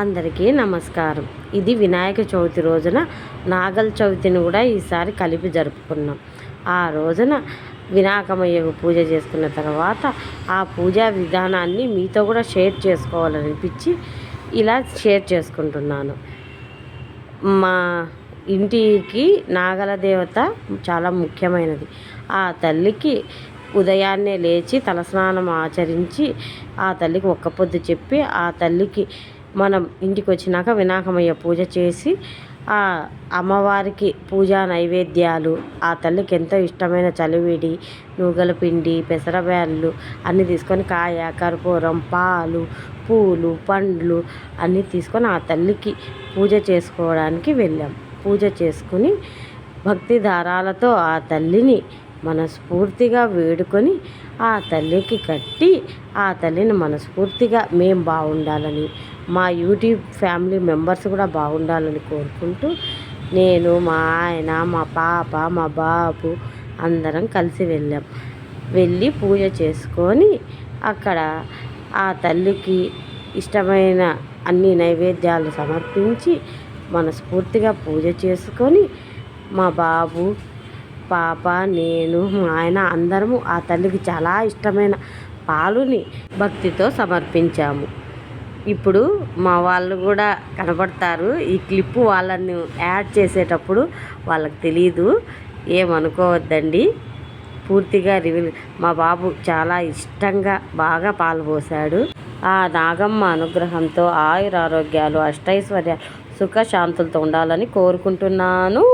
అందరికీ నమస్కారం. ఇది వినాయక చవితి రోజున నాగల చవితిని కూడా ఈసారి కలిపి జరుపుకున్నాం. ఆ రోజున వినాయకమయ్యకు పూజ చేసుకున్న తర్వాత ఆ పూజా విధానాన్ని మీతో కూడా షేర్ చేసుకోవాలనిపించి ఇలా షేర్ చేసుకుంటున్నాను. మా ఇంటికి నాగల దేవత చాలా ముఖ్యమైనది. ఆ తల్లికి ఉదయాన్నే లేచి తలస్నానం ఆచరించి ఆ తల్లికి ఒక్క పొద్దు చెప్పి ఆ తల్లికి మనం ఇంటికి వచ్చినాక వినాయకమయ్య పూజ చేసి ఆ అమ్మవారికి పూజా నైవేద్యాలు ఆ తల్లికి ఎంతో ఇష్టమైన చలివిడి నూగల పిండి పెసరబ్యాళ్ళు అన్నీ తీసుకొని కాయ కర్పూరం పాలు పూలు పండ్లు అన్నీ తీసుకొని ఆ తల్లికి పూజ చేసుకోవడానికి వెళ్ళాం. పూజ చేసుకుని భక్తి దారాలతో ఆ తల్లిని మనస్ఫూర్తిగా వేడుకొని ఆ తల్లికి కట్టి ఆ తల్లిని మనస్ఫూర్తిగా మేము బాగుండాలని మా యూట్యూబ్ ఫ్యామిలీ మెంబర్స్ కూడా బాగుండాలని కోరుకుంటూ నేను మా ఆయన మా పాప మా బాబు అందరం కలిసి వెళ్ళాం. వెళ్ళి పూజ చేసుకొని అక్కడ ఆ తల్లికి ఇష్టమైన అన్ని నైవేద్యాలు సమర్పించి మనస్ఫూర్తిగా పూజ చేసుకొని మా బాబు పాప నేను మా ఆయన అందరము ఆ తల్లికి చాలా ఇష్టమైన పాలుని భక్తితో సమర్పించాము. ఇప్పుడు మా వాళ్ళు కూడా కనపడతారు. ఈ క్లిప్పు వాళ్ళని యాడ్ చేసేటప్పుడు వాళ్ళకి తెలియదు ఏమనుకోవద్దండి. పూర్తిగా రివీల్ మా బాబు చాలా ఇష్టంగా బాగా పాలు పోసాడు. ఆ నాగమ్మ అనుగ్రహంతో ఆయురారోగ్యాలు అష్టైశ్వర్యాలు సుఖశాంతులతో ఉండాలని కోరుకుంటున్నాను.